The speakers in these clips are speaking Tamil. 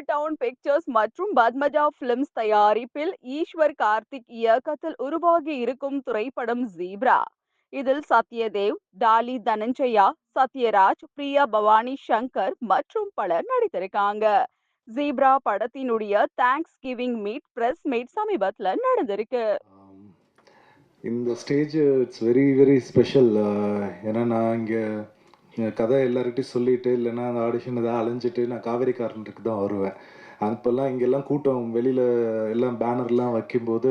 ஓல்டு டவுன் பிக்சர்ஸ் மற்றும் பத்மஜா பிலிம்ஸ் தயாரிப்பில் ஈஸ்வர் கார்த்திக் இயக்கத்தில் உருவாகி இருக்கும் திரைப்படம் ஜீப்ரா இதில் சத்யதேவ் டாலி தனஞ்சயா சத்யராஜ் பிரியா பவானி சங்கர் மற்றும் பலர் நடித்திருக்காங்க. ஜீப்ரா படத்தினுடைய thanks giving meet press meet சமீபத்தில் நடந்திருக்கு. இந்த stage it's very very special ஏன்னா நான் இங்கே கதை எல்லார்கிட்டையும் சொல்லிட்டு இல்லைன்னா அந்த ஆடிஷன் ஏதாவது அலைஞ்சிட்டு நான் காவேரிக்காரனுக்கு தான் வருவேன். அப்போல்லாம் இங்கெல்லாம் கூட்டம் வெளியில் எல்லாம் பேனர்லாம் வைக்கும்போது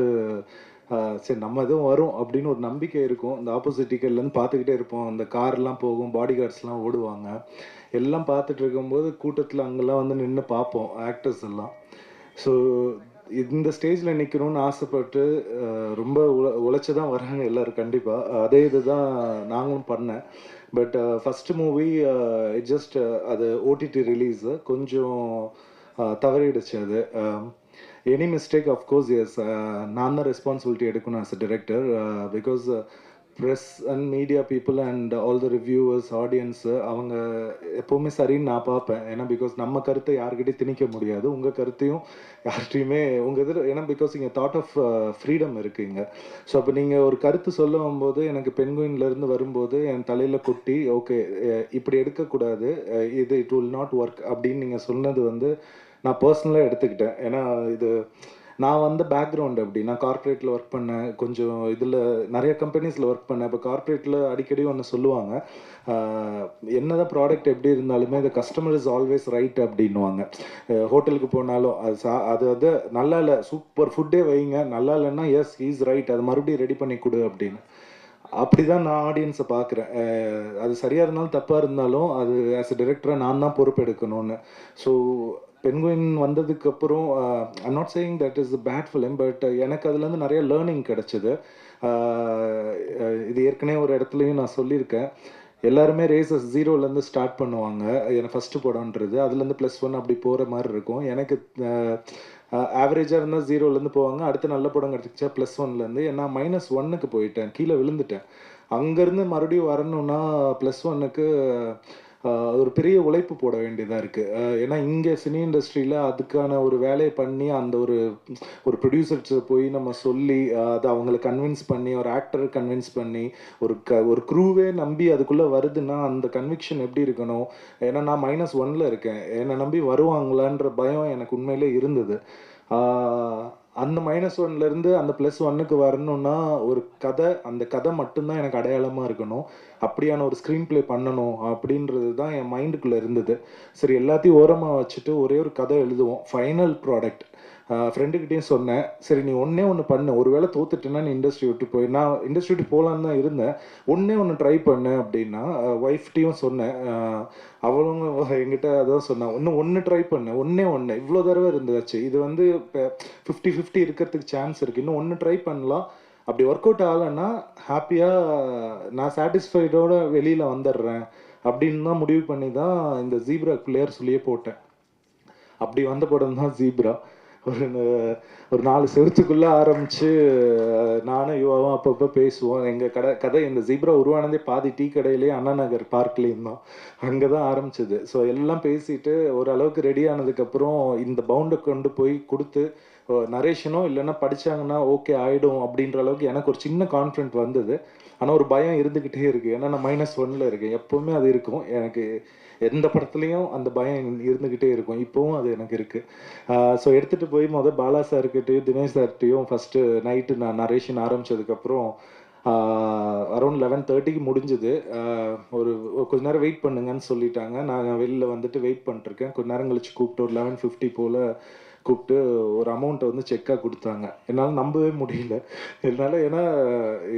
சரி நம்ம எதுவும் வரும் அப்படின்னு ஒரு நம்பிக்கை இருக்கும். இந்த ஆப்போசிட் டிக்கெட்லேருந்து பார்த்துக்கிட்டே இருப்போம். அந்த கார்லாம் போகும் பாடி கார்ட்ஸ்லாம் ஓடுவாங்க. எல்லாம் பார்த்துட்டு இருக்கும்போது கூட்டத்தில் அங்கெல்லாம் வந்து நின்று பார்ப்போம் ஆக்டர்ஸ் எல்லாம். ஸோ இந்த ஸ்டேஜில் நிற்கணும்னு ஆசைப்பட்டு ரொம்ப உழ உழைச்சி தான் வராங்க எல்லோரும் கண்டிப்பாக அதே இதுதான் நாங்களும் பண்ணேன். But first movie it just அது ஓடிடி ரிலீஸு கொஞ்சம் தவறிடுச்சு அது. எனி மிஸ்டேக் அஃப்கோர்ஸ் எஸ் நான் தான் ரெஸ்பான்சிபிலிட்டி எடுக்கணும் as a director because press and media people and all the reviewers audience அவங்க எப்போவுமே சரின்னு நான் பார்ப்பேன். ஏன்னா பிகாஸ் நம்ம கருத்தை யார்கிட்டயும் திணிக்க முடியாது. உங்கள் கருத்தையும் யார்கிட்டையுமே உங்கள் இதில் ஏன்னா பிகாஸ் இங்கே தாட் ஆஃப் ஃப்ரீடம் uh, இருக்குது இங்கே. ஸோ அப்போ நீங்கள் ஒரு கருத்து சொல்லும் போது எனக்கு பெண்குயின்லேருந்து வரும்போது என் தலையில் கொட்டி ஓகே இப்படி எடுக்கக்கூடாது. இது இட் வில் நாட் ஒர்க் அப்படின்னு நீங்கள் சொன்னது வந்து நான் பர்சனலாக எடுத்துக்கிட்டேன். ஏன்னா இது நான் வந்த பேக்ரவுண்ட் அப்படி நான் கார்ப்பரேட்டில் ஒர்க் பண்ணேன் கொஞ்சம் இதில் நிறைய கம்பெனிஸில் ஒர்க் பண்ணேன் இப்போ கார்ப்பரேட்டில் அடிக்கடி ஒன்று சொல்லுவாங்க என்னதான் ப்ராடக்ட் எப்படி இருந்தாலுமே the customer is always right அப்படின்னுவாங்க. ஹோட்டலுக்கு போனாலும் அது சா அது அது நல்லா இல்லை சூப்பர் ஃபுட்டே வைங்க நல்லா இல்லைன்னா எஸ் இஸ் ரைட் அது மறுபடியும் ரெடி பண்ணி கொடு அப்படின்னு. அப்படிதான் நான் ஆடியன்ஸை பார்க்குறேன் அது சரியாக இருந்தாலும் தப்பாக இருந்தாலும் அது ஆஸ் அ டிரெக்டராக நான் தான் பொறுப்பெடுக்கணும்னு. ஸோ பெண்குயின் வந்ததுக்கு அப்புறம் I'm not saying that is bad film but எனக்கு அதுலேருந்து நிறைய லேர்னிங் கிடச்சிது. இது ஏற்கனவே ஒரு இடத்துலையும் நான் சொல்லியிருக்கேன். எல்லாருமே ரேசஸ் ஜீரோலேருந்து ஸ்டார்ட் பண்ணுவாங்க. எனக்கு ஃபஸ்ட்டு படம்ன்றது. அதுலேருந்து ப்ளஸ் ஒன் அப்படி போகிற மாதிரி இருக்கும். எனக்கு ஆவரேஜாக இருந்தால் ஜீரோலேருந்து போவாங்க. அடுத்து நல்ல படம் கிடச்சிச்சா ப்ளஸ் ஒன்லேருந்து ஏன்னா மைனஸ் ஒன்னுக்கு போயிட்டேன். கீழே விழுந்துட்டேன். அங்கேருந்து மறுபடியும் வரணும்னா ப்ளஸ் ஒன்னுக்கு ஒரு பெரிய உழைப்பு போட வேண்டியதாக இருக்குது ஏன்னா இங்கே சினி இண்டஸ்ட்ரியில் அதுக்கான ஒரு வேலையை பண்ணி அந்த ஒரு ஒரு ப்ரொடியூசர்ஸை போய் நம்ம சொல்லி அதை அவங்களை கன்வின்ஸ் பண்ணி ஒரு ஆக்டரை கன்வின்ஸ் பண்ணி ஒரு க ஒரு க்ரூவே நம்பி அதுக்குள்ளே வருதுன்னா அந்த கன்விக்ஷன் எப்படி இருக்கணும்? ஏன்னா நான் மைனஸ் ஒன்ல இருக்கேன். என்னை நம்பி வருவாங்களான்ற பயம் எனக்கு உண்மையிலே இருந்தது. அந்த மைனஸ் ஒன்லேருந்து அந்த ப்ளஸ் ஒன்னுக்கு வரணும்னா ஒரு கதை அந்த கதை மட்டும்தான் எனக்கு அடையாளமாக இருக்கணும். அப்படியான ஒரு ஸ்க்ரீன் ப்ளே பண்ணணும் அப்படின்றது தான் என் மைண்டுக்குள்ளே இருந்தது. சரி எல்லாத்தையும் ஓரமாக வச்சுட்டு ஒரே ஒரு கதை எழுதுவோம். ஃபைனல் ப்ராடக்ட் ஃப்ரெண்டுக்கிட்டேயும் சொன்னேன். சரி நீ ஒன்றே ஒன்று பண்ணு. ஒருவேளை தோத்துட்டேன்னா நீ இண்டஸ்ட்ரி விட்டு போய் நான் இண்டஸ்ட்ரி விட்டு போகலான்னு தான் இருந்தேன். ஒன்றே ஒன்று ட்ரை பண்ணு அப்படின்னா ஒய்ஃப்டையும் சொன்னேன். அவளும் என்கிட்ட அதான் சொன்னான் இன்னும் ஒன்று ட்ரை பண்ணு. ஒன்றே ஒன்று இவ்வளோ தடவை இருந்துச்சு. இது வந்து இப்போ ஃபிஃப்டி ஃபிஃப்டி இருக்கிறதுக்கு சான்ஸ் இருக்குது இன்னும் ஒன்று ட்ரை பண்ணலாம். அப்படி ஒர்க் அவுட் ஆகலைன்னா ஹாப்பியாக நான் சாட்டிஸ்ஃபைடோட வெளியில் வந்துடுறேன். அப்படின்னு தான் முடிவு பண்ணி தான் இந்த ஜீப்ரா பிளேயர் சொல்லியே போட்டேன். அப்படி வந்த படம் தான் ஜீப்ரா ஒரு ஒரு நாலு செவத்துக்குள்ளே ஆரம்பித்து நானும் யுவாவும் அப்பப்போ பேசுவோம். எங்கள் கடை கதை இந்த ஜீப்ரா உருவானதே பாதி டீ கடையிலேயே அண்ணா நகர் பார்க்லேயும் தான் அங்கே தான் ஆரம்பிச்சது. ஸோ எல்லாம் பேசிட்டு ஓரளவுக்கு ரெடி ஆனதுக்கப்புறம் இந்த பவுண்டை கொண்டு போய் கொடுத்து நரேஷனோ இல்லைன்னா படிச்சாங்கன்னா ஓகே ஆகிடும் அப்படின்ற அளவுக்கு எனக்கு ஒரு சின்ன கான்ஃபிடென்ட் வந்தது. ஆனால் ஒரு பயம் இருந்துக்கிட்டே இருக்குது ஏன்னா நான் மைனஸ் ஒன்ல இருக்கேன். எப்போவுமே அது இருக்கும். எனக்கு எந்த படத்துலையும் அந்த பயம் இருந்துக்கிட்டே இருக்கும். இப்போவும் அது எனக்கு இருக்குது ஸோ எடுத்துகிட்டு போய் மொதல் பாலா சார்கிட்டையும் தினேஷ் சார்கிட்டையும் ஃபஸ்ட்டு நைட்டு நான் நரேஷன் ஆரம்பிச்சதுக்கப்புறம் அரௌண்ட் லெவன் தேர்ட்டிக்கு முடிஞ்சுது. ஒரு கொஞ்ச நேரம் வெயிட் பண்ணுங்கன்னு சொல்லிட்டாங்க. நான் வெளியில் வந்துட்டு வெயிட் பண்ணிட்டுருக்கேன் கொஞ்ச நேரம் கழிச்சு கூப்பிட்டு ஒரு லெவன் ஃபிஃப்டி போல் கூப்பிட்டு ஒரு அமௌண்ட்டை வந்து செக்காக கொடுத்தாங்க. என்னால் நம்பவே முடியல. என்னால் ஏன்னா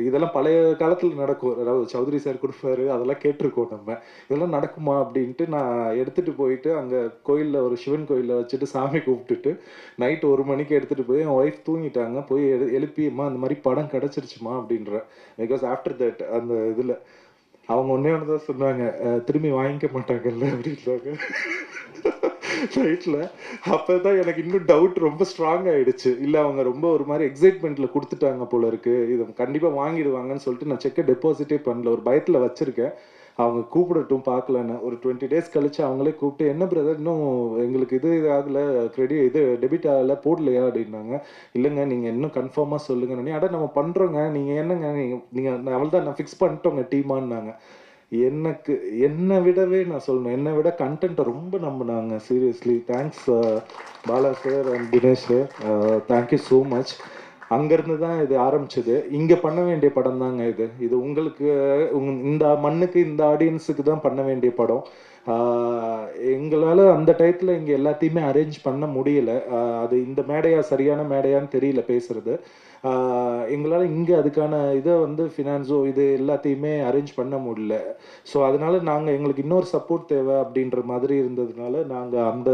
இதெல்லாம் பழைய காலத்தில் நடக்கும். அதாவது சௌத்ரி சார் கொடுப்பாரு அதெல்லாம் கேட்டிருக்கோம் நம்ம. இதெல்லாம் நடக்குமா அப்படின்ட்டு நான் எடுத்துகிட்டு போயிட்டு அங்கே கோயிலில் ஒரு சிவன் கோயிலில் வச்சுட்டு சாமி கூப்பிட்டுட்டு நைட் ஒரு மணிக்கு எடுத்துகிட்டு போய் என் ஒய்ஃப் தூங்கிட்டாங்க. போய் எழு எழுப்பியம்மா அந்த மாதிரி படம் கிடச்சிருச்சுமா? அப்படின்ற. பிகாஸ் ஆஃப்டர் தட் அந்த இதில் அவங்க ஒன்றே ஒன்று தான் சொன்னாங்க திரும்பி வாங்கிக்க மாட்டாங்கல்ல அப்படின்றாங்க. ரைட்ல அப்போ தான் எனக்கு இன்னும் டவுட் ரொம்ப ஸ்ட்ராங் ஆயிடுச்சு. இல்லை அவங்க ரொம்ப ஒரு மாதிரி எக்ஸைட்மெண்ட்டில் கொடுத்துட்டாங்க போல இருக்கு. இதை கண்டிப்பாக வாங்கிடுவாங்கன்னு சொல்லிட்டு நான் செக்கை டெபாசிட்டே பண்ணல. ஒரு பயத்தில் வச்சுருக்கேன். அவங்க கூப்பிடட்டும் பார்க்கலன்னு. ஒரு டுவெண்ட்டி டேஸ் கழிச்சு அவங்களே கூப்பிட்டு என்ன பிரதர் இன்னும் எங்களுக்கு இது இது ஆகலை. கிரெடிட் இது டெபிட் ஆகலை. போடலையா? அப்படின்னாங்க. இல்லைங்க. நீங்கள் இன்னும் கன்ஃபார்மாக சொல்லுங்கன்னு. அட நம்ம பண்ணுறோங்க நீங்கள் என்னங்க? நீங்கள் நீங்கள் அவள் தான் நான் ஃபிக்ஸ் பண்ணிட்டோங்க டீமான்னாங்க எனக்கு என்னை விடவே நான் சொல்லணும். என்னை விட கண்டென்ட்டை ரொம்ப நம்பினாங்க. Seriously thanks Bala sir and Dinesh sir thank you so much அங்கேருந்து தான் இது ஆரம்பிச்சது. இங்கே பண்ண வேண்டிய படம் தாங்க இது. இது உங்களுக்கு உங் இந்த மண்ணுக்கு இந்த ஆடியன்ஸுக்கு தான் பண்ண வேண்டிய படம். எங்களால் அந்த டயத்தில் இங்கே எல்லாத்தையுமே அரேஞ்ச் பண்ண முடியல. அது இந்த மேடையா சரியான மேடையான்னு தெரியல பேசுறது. எங்களால் இங்கே அதுக்கான இதை வந்து ஃபினான்ஸோ இது எல்லாத்தையுமே அரேஞ்ச் பண்ண முடியல. ஸோ அதனால நாங்கள் எங்களுக்கு இன்னொரு சப்போர்ட் தேவை அப்படின்ற மாதிரி இருந்ததுனால நாங்கள் அந்த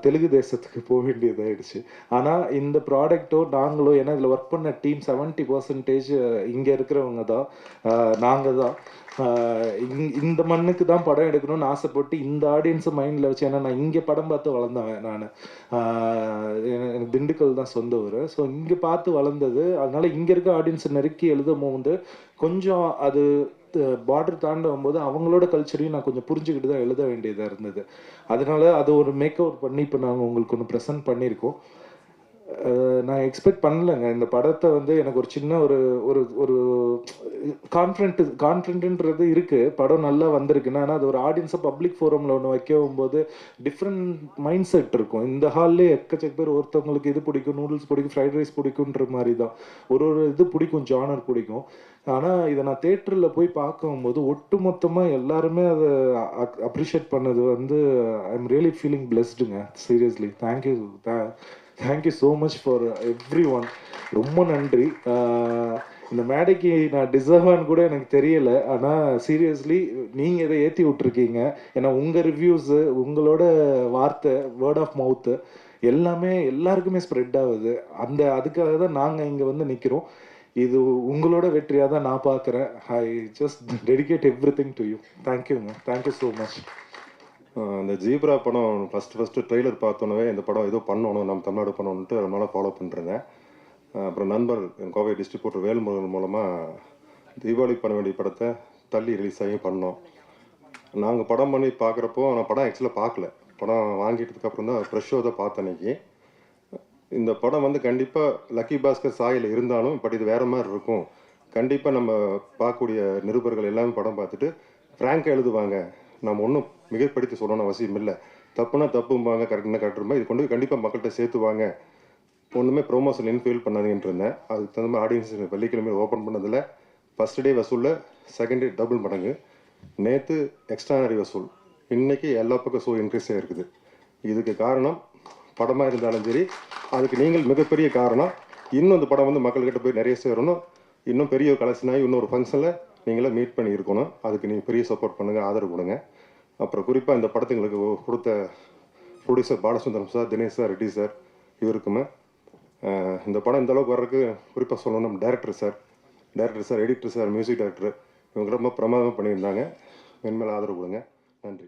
தெலுங்கு தேசத்துக்கு போக வேண்டியதாயிடுச்சு. ஆனால் இந்த ப்ராடக்ட்டோ நாங்களோ ஏன்னா இதில் ஒர்க் பண்ண டீம் செவன்ட்டி பர்சன்டேஜ் இங்கே இருக்கிறவங்க தான். நாங்கள் தான். இந்- இந்த மண்ணுக்கு தான் படம் எடுக்கணும்னு ஆசைப்பட்டு இந்த ஆடியன்ஸை மைண்டில் வச்சு ஏன்னா நான் இங்கே படம் பார்த்து வளர்ந்தவன் நான். எனக்கு திண்டுக்கல் தான் சொந்த ஊர். ஸோ இங்கே பார்த்து வளர்ந்தது அதனால் இங்கே இருக்க ஆடியன்ஸை நெருக்கி எழுதும் போது கொஞ்சம் அது பார்டர் தாண்ட வரும்போது அவங்களோட கல்ச்சரையும் நான் கொஞ்சம் புரிஞ்சுக்கிட்டு தான் எழுத வேண்டியதாக இருந்தது. அதனால அது ஒரு மேக் பண்ணி இப்போ நாங்கள் உங்களுக்கு ஒன்று ப்ரெசென்ட் பண்ணியிருக்கோம். நான் எக்ஸ்பெக்ட் பண்ணலைங்க. இந்த படத்தை வந்து எனக்கு ஒரு சின்ன ஒரு ஒரு ஒரு கான்ஃபிடென்ட் கான்ஃபிடென்ட்ன்றது இருக்குது படம் நல்லா வந்திருக்குன்னா. ஆனால் அது ஒரு ஆடியன்ஸை பப்ளிக் ஃபோரமில் ஒன்று வைக்கவும் போது டிஃப்ரெண்ட் மைண்ட் செட் இருக்கும். இந்த ஹால்லே எக்கச்சக்க பேர் ஒருத்தவங்களுக்கு இது பிடிக்கும் நூடுல்ஸ் பிடிக்கும் ஃப்ரைட் ரைஸ் பிடிக்குன்ற மாதிரி தான். ஒரு ஒரு இது பிடிக்கும் ஜானர் பிடிக்கும். ஆனால் இதை நான் தேட்டரில் போய் பார்க்கும்போது ஒட்டு மொத்தமாக எல்லாருமே அதை அப்ரிஷியேட் பண்ணது வந்து I am really feeling பிளெஸ்டுங்க seriously thank you thank you so much for every one ரொம்ப நன்றி. இந்த மேடைக்கு நான் டிசர்வான்னு கூட எனக்கு தெரியல. ஆனால் சீரியஸ்லி நீங்கள் இதை ஏற்றி விட்ருக்கீங்க ஏன்னா உங்கள் ரிவ்யூஸு உங்களோட வார்த்தை வேர்ட் ஆஃப் மவுத்து எல்லாமே எல்லாருக்குமே ஸ்ப்ரெட் ஆகுது. அந்த அதுக்காக தான் நாங்கள் இங்கே வந்து நிற்கிறோம் இது உங்களோட வெற்றியாக தான் நான் பார்க்குறேன் I just dedicate every thing to you தேங்க்யூங்க தேங்க்யூ ஸோ மச் அந்த ஜீப்ரா படம் ஃபஸ்ட்டு ஃபஸ்ட்டு ட்ரெய்லர் பார்த்தோன்னே இந்த படம் ஏதோ பண்ணணும் நம்ம தமிழ்நாடு பண்ணணுன்ட்டு ரொம்ப ஃபாலோ பண்ணுறேன் அப்புறம் நண்பர் என் கோவை டிஸ்ட்ரிபியூட்டர் வேல்முருகன் மூலமாக தீபாவளி பண்ண வேண்டிய படத்தை தள்ளி ரிலீஸ் ஆகி பண்ணோம். நாங்கள் படம் பண்ணி பார்க்குறப்போ நான் படம் ஆக்சுவலாக பார்க்கல. படம் வாங்கிட்டதுக்கப்புறம் தான் ஃப்ரெஷ்ஷோ தான் பார்த்தேன் அன்னைக்கு. இந்த படம் வந்து கண்டிப்பாக லக்கி பாஸ்கர் சாயில் இருந்தாலும் பட் இது வேறு மாதிரி இருக்கும். கண்டிப்பாக நம்ம பார்க்கக்கூடிய நிருபர்கள் எல்லாமே படம் பார்த்துட்டு ஃப்ராங்காக எழுதுவாங்க. நம்ம ஒன்றும் மிகப்படுத்தி சொல்லணும் அவசியம் இல்லை. தப்புனா தப்பும்பாங்க கரெக்ட்னா கரெக்டுமா இது கொண்டு போய் கண்டிப்பாக மக்கள்கிட்ட சேர்த்துவாங்க. ஒன்றுமே ப்ரோமோஷன் இன்ஃபீல் பண்ணாதீங்கன்னு இருந்தேன். அதுக்கு தகுந்த மாதிரி ஆடியன்ஸ் வெள்ளிக்கிழமை ஓப்பன் பண்ணதில் ஃபஸ்ட் டே வசூலில் செகண்ட் டே டபுள் மடங்கு. நேற்று எக்ஸ்ட்ரானரி வசூல். இன்றைக்கி எல்லா பக்கம் ஷோ இன்க்ரீஸ் ஆகிருக்குது இதுக்கு காரணம் படமாக இருந்தாலும் சரி அதுக்கு நீங்கள் மிகப்பெரிய காரணம் இன்னும் அந்த படம் வந்து மக்கள்கிட்ட போய் நிறைய சேரணும். இன்னும் பெரிய ஒரு கலெக்ஷன் ஆகி இன்னொரு ஃபங்க்ஷனில் நீங்களே மீட் பண்ணியிருக்கணும் அதுக்கு நீங்கள் பெரிய சப்போர்ட் பண்ணுங்கள் ஆதரவு கொடுங்க. அப்புறம் குறிப்பாக இந்த படத்துங்களுக்கு கொடுத்த producer Balasundaram sir Dinesh sir Reddy sir இவருக்குமே இந்த படம் இந்த அளவுக்கு வர்றதுக்கு குறிப்பாக சொல்லணும் director sir director sir editor sir music director இவங்க ரொம்ப பிரமாதமாக பண்ணியிருந்தாங்க. மென்மேல் ஆதரவு கொடுங்க. நன்றி.